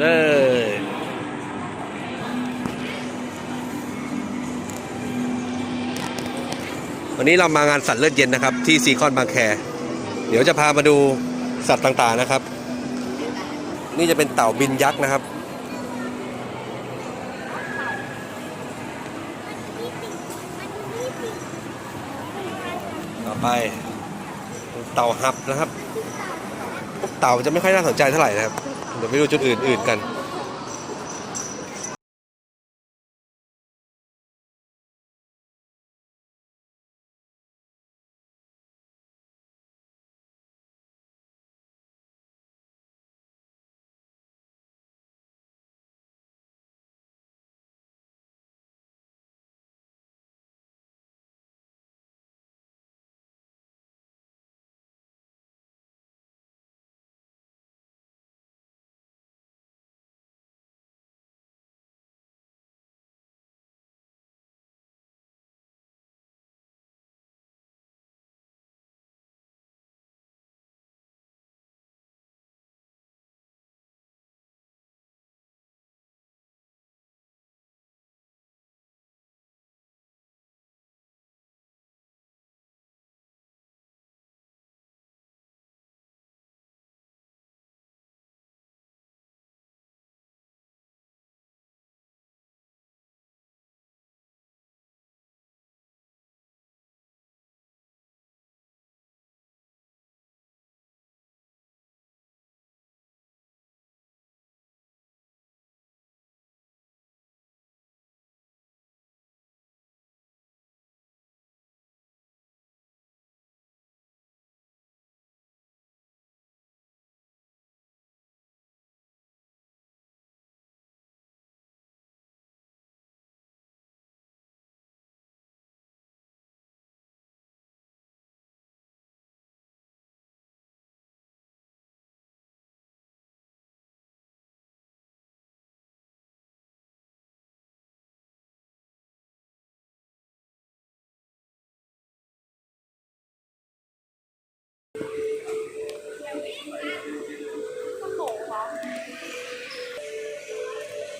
เลยวันนี้เรามางานสัตว์เลือดเย็นนะครับ ที่ซีคอนบางแค เดี๋ยวจะพามาดูสัตว์ต่างๆนะครับ นี่จะเป็นเต่าบินยักษ์นะครับ ต่อไป เต่าหับนะครับ เต่าจะไม่ค่อยน่าสนใจเท่าไหร่นะครับ เดี๋ยวไปดูจุดอื่นๆกัน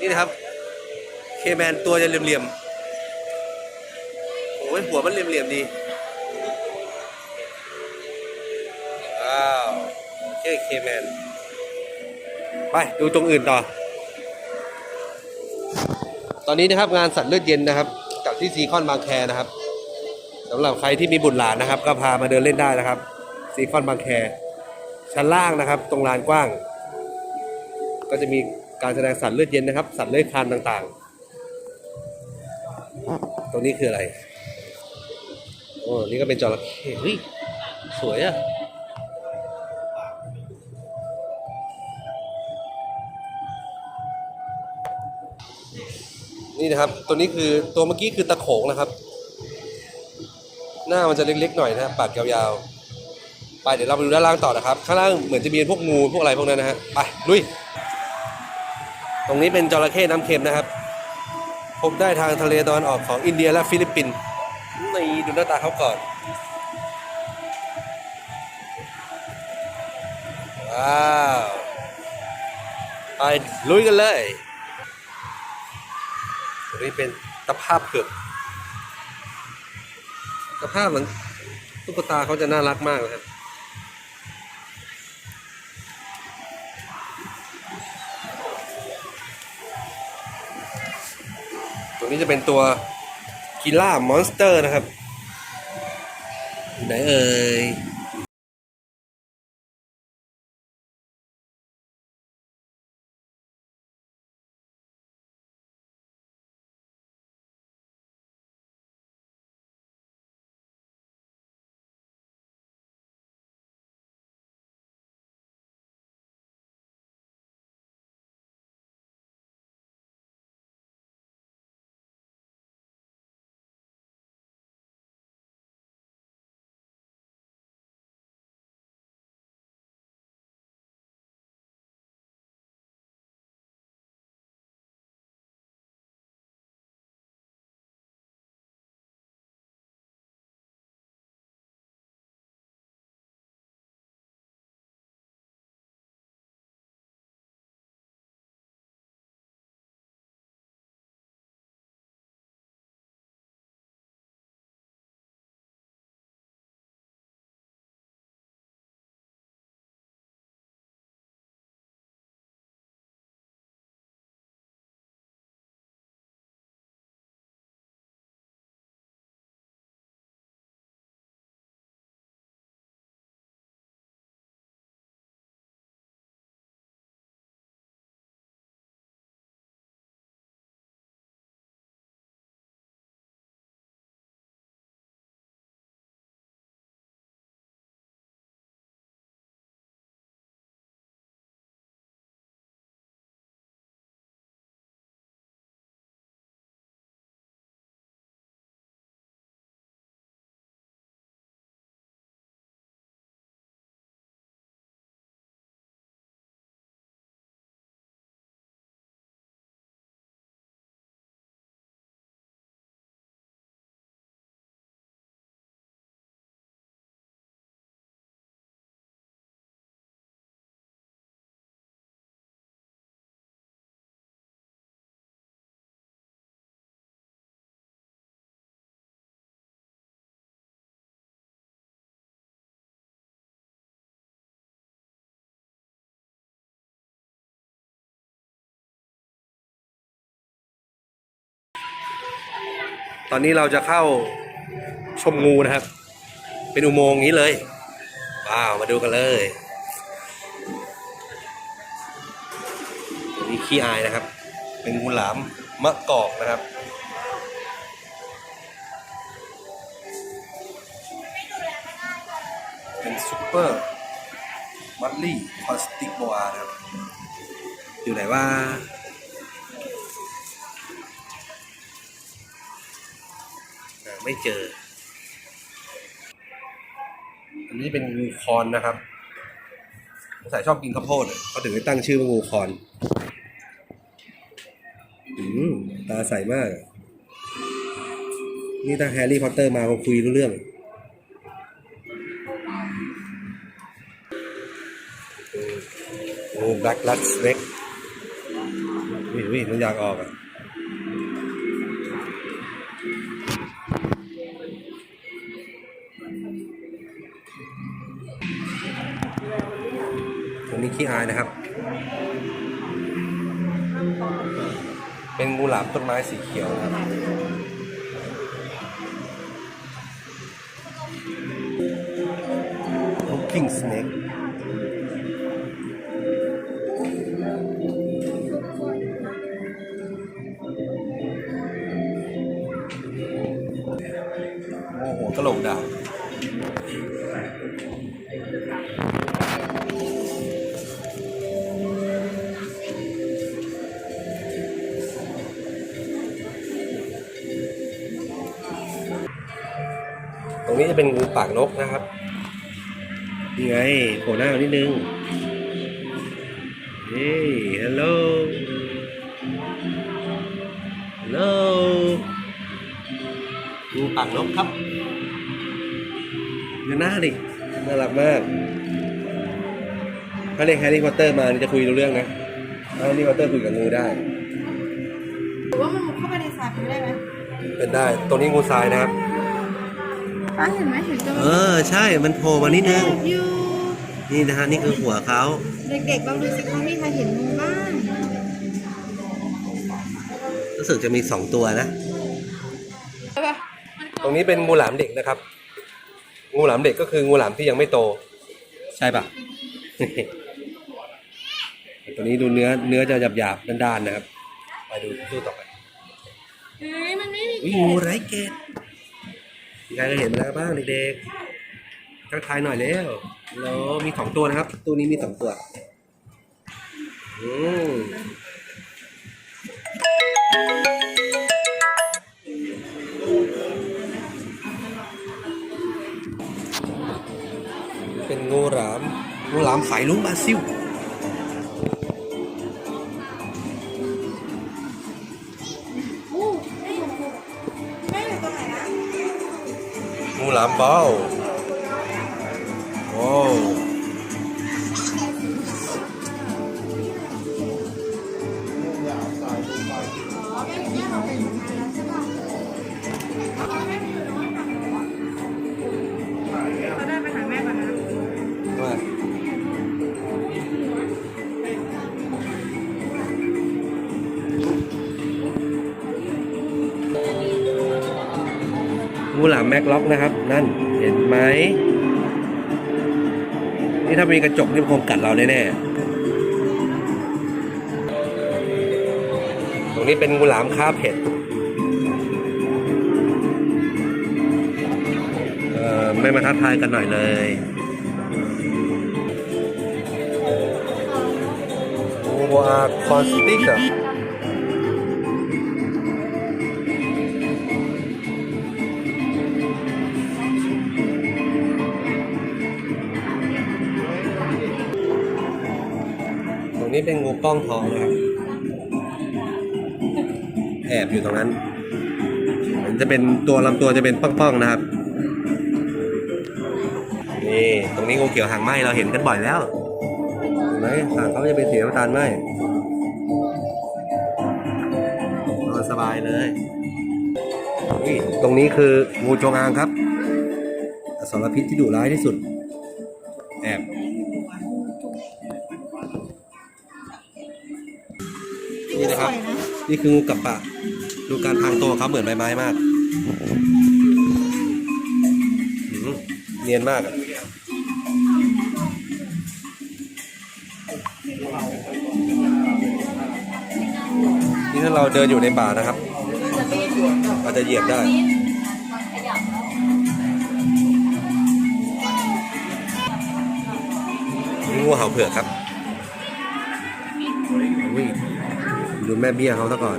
นี่นะครับ เคแมนตัวจะเหลี่ยมๆโอ้ยหัวมันเหลี่ยมๆดีว้าวเคเคแมนไปดูตรงอื่นต่อ ตอนนี้นะครับงานสัตว์เลือดเย็นนะครับกับที่ซีคอนบางแคนะครับสำหรับใครที่มีบุตรหลานนะครับ ก็พามาเดินเล่นได้นะครับซีคอนบางแคชั้นล่างนะครับ ตรงลานกว้าง ก็จะมี การแสดงสัตว์เลือดเย็นนะครับ สัตว์เลื้อยคลานต่างๆ ตรงนี้คืออะไร โอ้ นี่ก็เป็นจระเข้เฮ้ย สวยอะนี่นะครับ ตัวนี้คือตัวเมื่อกี้คือตะโขงนะครับ หน้ามันจะเล็กๆหน่อยนะครับปากยาวๆ ไปเดี๋ยวเราไปดูด้านล่างต่อนะครับ ข้างล่างเหมือนจะมีพวกงูพวกอะไรพวกนั้นนะฮะ ไปลุย ตรงนี้เป็นจระเข้น้ำเค็มนะครับ พบได้ทางทะเลตะวันออกของอินเดียและฟิลิปปินส์นี่ดูหน้าตาเขาก่อนว้าวไปลุยกันเลยตรงนี้เป็นตะภาพเผือกตะภาพเหมือนตุ๊กตาเขาจะน่ารักมากเลยครับ ตรงนี้จะเป็นตัวกิล่ามอนสเตอร์นะครับไหนเอ่ย ตอนนี้เราจะเข้าชมงูนะครับ เป็นอุโมงค์นี้เลย ว้าว มาดูกันเลยนี่ขี้อายนะครับ เป็นงูหลามมะกอกนะครับเป็นซุปเปอร์มัลลี่พลาสติกโบอานะครับ อยู่ไหนว่า หา ไม่เจอ อันนี้เป็นงูคอนนะครับสงสัยชอบกินข้าวโพดเขาถึงได้ตั้งชื่อว่างูคอนอืมตาใสมาก นี่ถ้าแฮร์รี่พอตเตอร์มาคงคุยรู้เรื่องงูแบล็กลัสเน็กวิวิมันอยากออกอะ ขี้อายนะครับ เป็นงูหลามต้นไม้สีเขียวครับ Looking snake โอ้โหกระโหลกดา รงนี้จะเป็นงูปากนกนะครับนี่ไงโผล่หน้ามานิดนึงเฮ้ยฮัลโหลฮัลโหลงูปากนกครับดูหน้าดิน่ารักมากถ้าเรียกแฮร์รี่พอตเตอร์มานี่จะคุยรู้เรื่องนะถ้าแฮร์รี่พอตเตอร์คุยกับงูได้ หรือว่ามันมุดเข้าไปในสระไปได้ไหมเป็นได้ตรงนี้งูทรายนะครับ ป้าเห็นไหมเห็นตัวเออใช่มันโผล่มานิดนึง อยู่นี่นะฮะนี่คือหัวเขาเด็กๆลองดูสิคะมีใครเห็นงูบ้างรู้สึกจะมีสองตัวนะ ตรงนี้เป็นงูหลามเด็กนะครับ งูหลามเด็กก็คืองูหลามที่ยังไม่โต ใช่ปะ ตัวนี้ดูเนื้อเนื้อจะหยาบๆด้านๆนะครับ ไปดูตู้ต่อไป เฮ้ยมันไม่มีอุ๊ยงูไร้เกตมี ใครเคยเห็นแล้วบ้างเด็กๆทักทายหน่อยเร็วแล้วมีสองตัวนะครับตู้นี้มีสองตัวอืมเป็นงูหลามงูหลามสายลุงบาซิล งูห งูหลามแม็กล็อกนะครับ นั่นเห็นไหมนี่ถ้ามีกระจกนี่มันคงกัดเราแน่ๆตรงนี้เป็นงูหลามคาเผ็ดเอ่อไม่มาทักทายกันหน่อยเลยงูอาคอนสติกอะ ป้องทองนะครับ แอบอยู่ตรงนั้น มันจะเป็นตัวลำตัวจะเป็นป้องๆนะครับ นี่ตรงนี้งูเขียวหางไหมเราเห็นกันบ่อยแล้วเห็นไหมหางเขาจะเป็นสีน้ำตาลไหมนอนสบายเลยนี่ตรงนี้คืองูจงอางครับอสรพิษที่ดุร้ายที่สุด แอบ นี่นะครับสวยนะนี่คืองูกับปะ ดูการพรางตัวเขาเหมือนใบไม้มากอหืมเนียนมากอะนี่ถ้าเราเดินอยู่ในป่านะครับเราจะเหยียบได้นี่งูเห่าเผือกครับอุ้ย ดูแม่เบี้ยเขาซะก่อน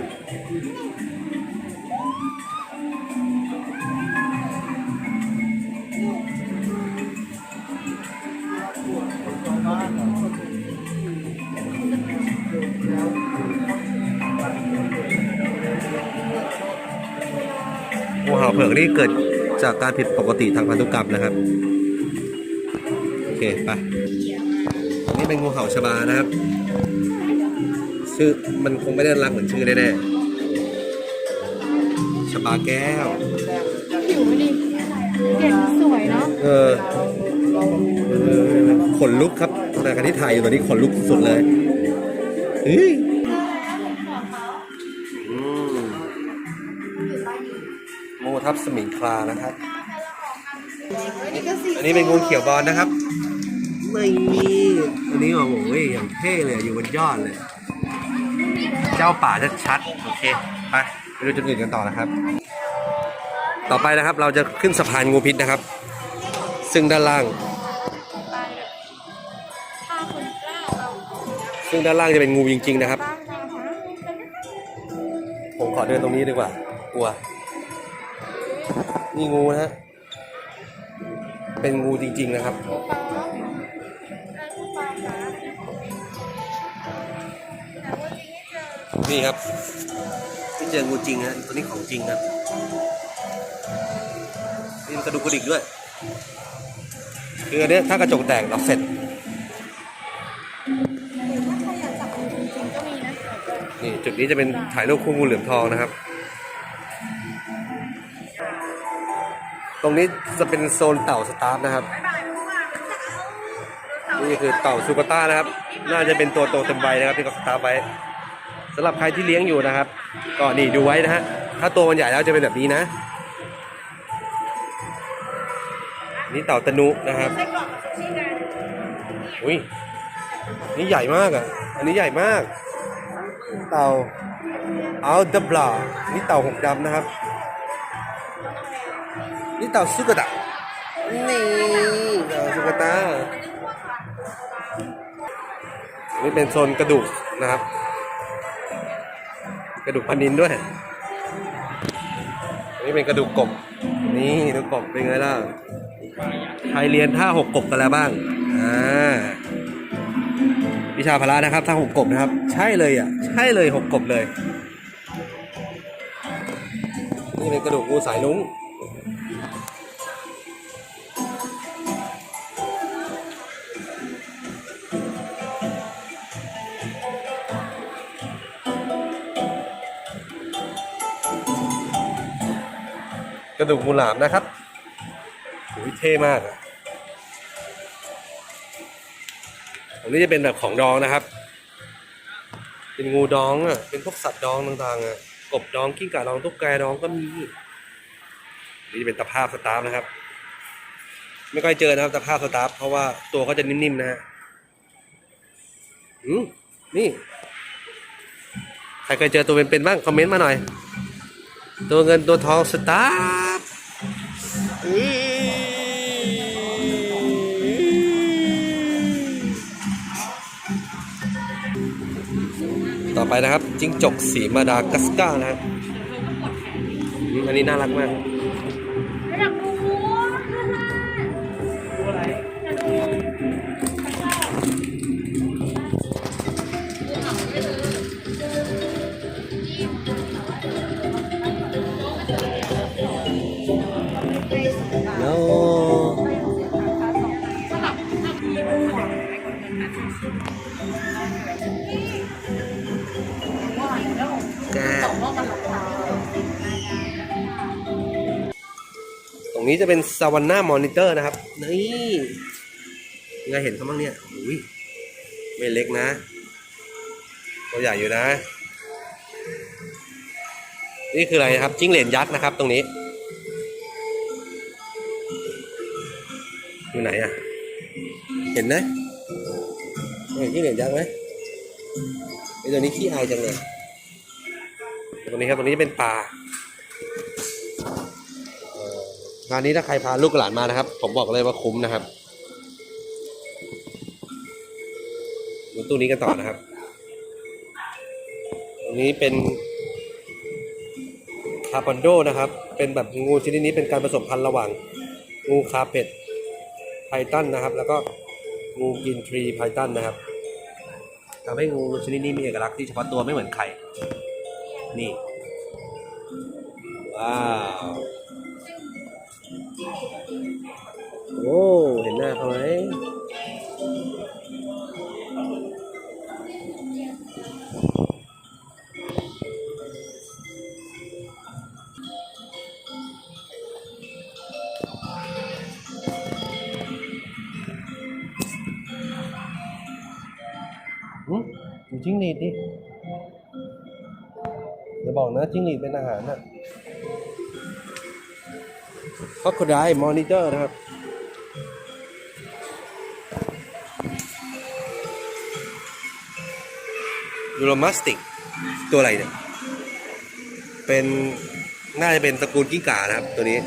งูเห่าเผือกนี่เกิดจากการผิดปกติทางพันธุกรรมนะครับ โอเค ไป นี่เป็นงูเห่าชบานะครับ ชื่อมันคงไม่ได้รักเหมือนชื่อแน่ๆชบาแก้ว ผิวดิเด็กสวยเนาะเออเออขนลุกครับแต่การที่ถ่ายอยู่ตอนนี้ขนลุกสุดเลยเฮ้ยอืมงูทับสมิงคลานะครับ อันนี้เป็นงูเขียวบอลนะครับ ไม่มีอันนี้โอ้โหอย่างเท่เลยอยู่บนยอดเลย เจ้าป่าชัดๆโอเคไปไปดูจุดอื่นกันต่อนะครับ ต่อไปนะครับเราจะขึ้นสะพานงูพิษนะครับ ซึ่งด้านล่าง ซึ่งด้านล่างจะเป็นงูจริง ๆ นะครับ ผมขอเดินตรงนี้ดีกว่ากลัว นี่งูนะฮะเป็นงูจริง ๆ นะครับ นี่ครับนี่เจองูจริงฮะตัวนี้ของจริงครับนี่มันกระดูกกระดิกด้วยคืออันเนี้ยถ้ากระจกแตกเราเสร็จหรือถ้าใครอยากจับจริงๆก็มีนะนี่จุดนี้จะเป็นถ่ายรูปคู่งูเหลือมทองนะครับ ตรงนี้จะเป็นโซนเต่าสตาร์ฟนะครับ นี่คือเต่าซูกาต้านะครับ น่าจะเป็นตัวโตเต็มใบนะครับที่เขาสตาร์ฟไว้ สำหรับใครที่เลี้ยงอยู่นะครับ ก็นี่ดูไว้นะฮะถ้าตัวมันใหญ่แล้วจะเป็นแบบนี้นะ นี่เต่าตะนุนะครับอุ้ยนี่ใหญ่มากอะ อันนี้ใหญ่มาก เต่าเอาดับลานี่เต่าหกดำนะครับ นี่เต่าซุกตะนี่เต่าซุกตะนี่เป็นโซนกระดูกนะครับ กระดูกพันนินด้วย นี่เป็นกระดูกกบ นี่ดูกบเป็นไงล่ะ ใครเรียนท่าหกกบกันแล้วบ้าง อ่า วิชาพละนะครับท่าหกกบนะครับ ใช่เลยอะ ใช่เลยหกกบเลย นี่เป็นกระดูกงูสายลุ้ง กระดูกงูหลามนะครับโอ้ยเท่มากอะอันนี้จะเป็นแบบของดองนะครับ เป็นงูดองอะ เป็นพวกสัตว์ดองต่างๆอะ กบดอง กิ้งก่าดอง ตุ๊กแกดองก็มี นี่เป็นตะภาพสตาร์ฟนะครับ ไม่ค่อยเจอนะครับตะภาพสตาร์ฟเพราะว่าตัวเขาจะนิ่มๆนะฮะอืมนี่ใครเคยเจอตัวเป็นๆบ้าง คอมเมนต์มาหน่อย ตัวเงินตัวทองสตาฟอื้อ ต่อไปนะครับ จิ้งจกสีมาดากัสกานะครับอันนี้น่ารักมากไม่อยากดู นี้จะเป็นซาวันน่ามอนิเตอร์นะครับ นี่ไงเห็นเขาบ้างเนี่ยอุ้ยไม่เล็กนะ ตัวใหญ่อยู่นะ นี่คืออะไรครับ จิ้งเหรนยักษ์นะครับ ตรงนี้ อยู่ไหนอะ เห็นไหมเห็นจิ้งเหรนยักษ์ไหมไอ้ตัวนี้ขี้อายจังเลย ตรงนี้ครับตรงนี้จะเป็นปลา งานนี้ถ้าใครพาลูกหลานมานะครับ ผมบอกเลยว่าคุ้มนะครับดูตู้นี้กันต่อนะครับ ตรงนี้เป็นคาร์บอนโดนะครับ เป็นแบบงูชนิดนี้เป็นการผสมพันธุ์ระหว่าง งูคาเป็ดไพทันนะครับ แล้วก็งูกินทรีไพทันนะครับทำให้งูชนิดนี้มีเอกลักษณ์ที่เฉพาะตัวไม่เหมือนใคร นี่ ว้าว ดูจิ้งหรีดดิอย่าบอกนะจิ้งหรีดเป็นอาหารน่ะคอคไดมอนิเตอร์นะครับยูโรมาสติก ตัวอะไรเนี่ย เป็น น่าจะเป็นตระกูลกิ้งก่านะครับ ตัวนี้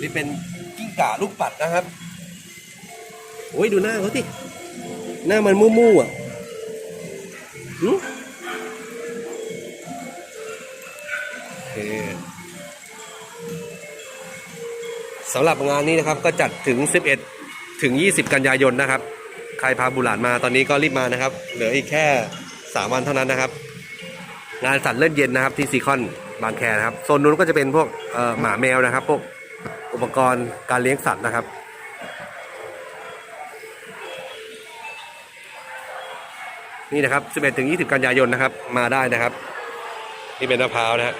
นี่เป็นกิ้งก่าลูกปัดนะครับ โอ้ยดูหน้าเขาสิหน้ามันมู่ๆอะหึโอเคสำหรับงานนี้นะครับก็จัดถึง 11 ถึง 20 กันยายนนะครับ ใครพาบุหลานมาตอนนี้ก็รีบมานะครับ เหลืออีกแค่ 3 วันเท่านั้นนะครับ งานสัตว์เล่นเย็นนะครับที่ซีคอนบางแคนะครับโซนนู้นก็จะเป็นพวกหมาแมวนะครับ พวกอุปกรณ์การเลี้ยงสัตว์นะครับ นี่นะครับ11ถึง20 กันยายนนะครับ มาได้นะครับ นี่เป็นมะพร้าวนะฮะ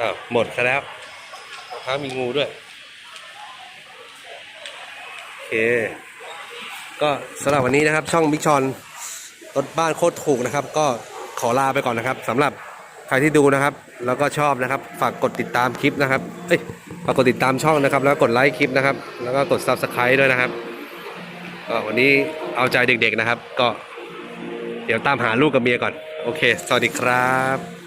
อ้าวหมดซะแล้วมะพร้าวมีงูด้วย โอเค ก็สำหรับวันนี้นะครับ ช่องมิกชอนรถบ้านโคตรถูกนะครับ ก็ขอลาไปก่อนนะครับสำหรับใครที่ดูนะครับ แล้วก็ชอบนะครับ ฝากกดติดตามคลิปนะครับเอ้ยฝากกดติดตามช่องนะครับ แล้วกดไลค์คลิปนะครับ แล้วก็กด subscribe ด้วยนะครับก็วันนี้ เอาใจเด็กๆนะครับ ก็เดี๋ยวตามหาลูกกับเมียก่อน โอเค สวัสดีครับ